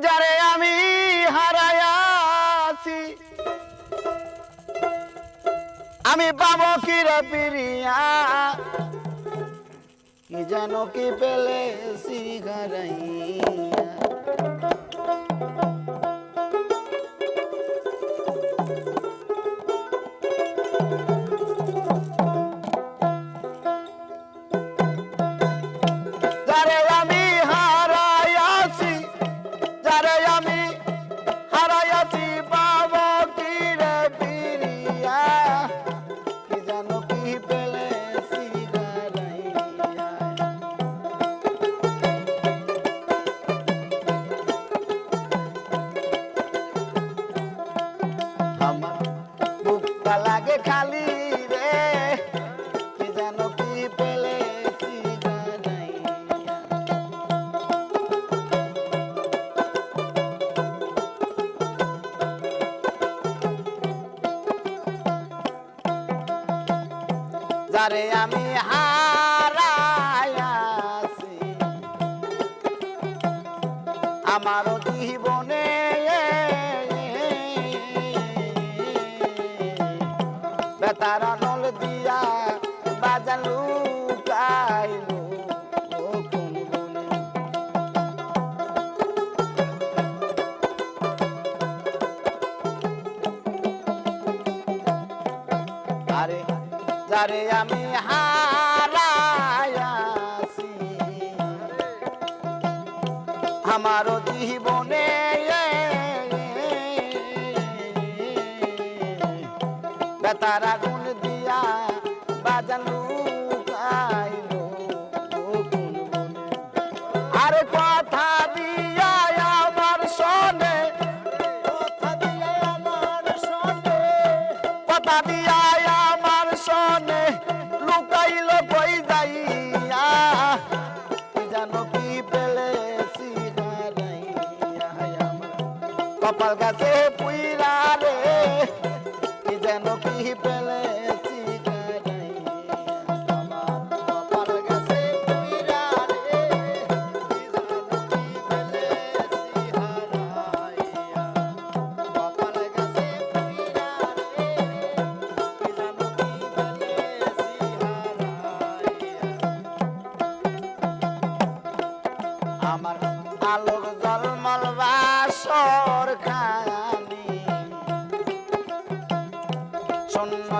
যারে আমি হারায়াছি আমি পাব কি পিরিয়া? কি যেন কি পেলে সিগারাইয়া লাগে রে। কি জানো কি পেলে যারে আমি হারাইয়াছি আমারও জীবনে বেতার নল দিয়া বাজালু কাইলু আরে যারে আমি হারাইয়াছি আমার জীবনে বেতার আগুন দিয়া বাজানো আর কথা দিয়া আমার সনে কথা দিয়া আমার সনে কথা দিয়া আমার সনে লুকাইল কই যাইয়া কি যেন কি পেলে?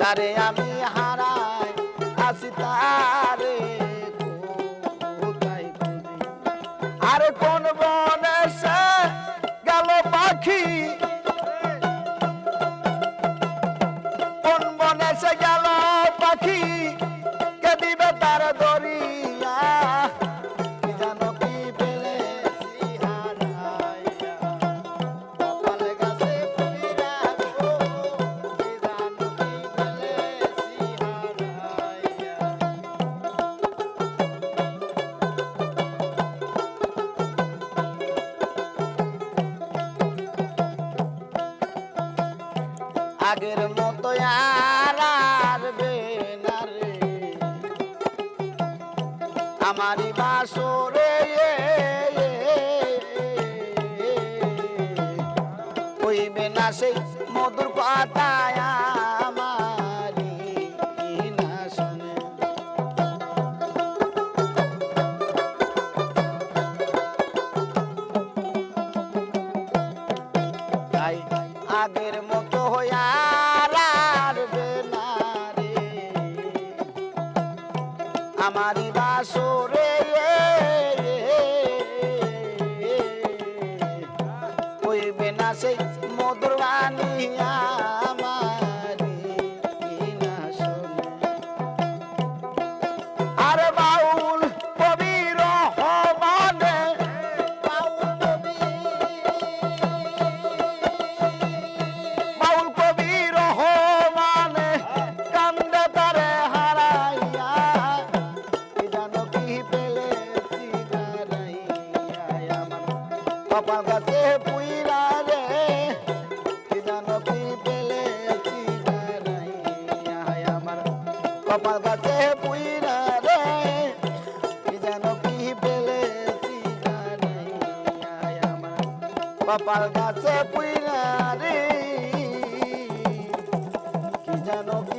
তারে আমি হারাই, আসি তারে আর কোন বনে সে গেল পাখি? কোন বনে সে গেল পাখি? কে দিবে তার দরিয়া আগের মতো আর আসবে না রে। আমারই বাসরে কইবে না সেই মধুর কথায় আমারই বাসরে কইবে না সেই মধুর বাণী বাগাতে পুইরা রে। রে। জানো কি পেলে আমার। কপাল গাছে পুইরা রে। কি জানো কি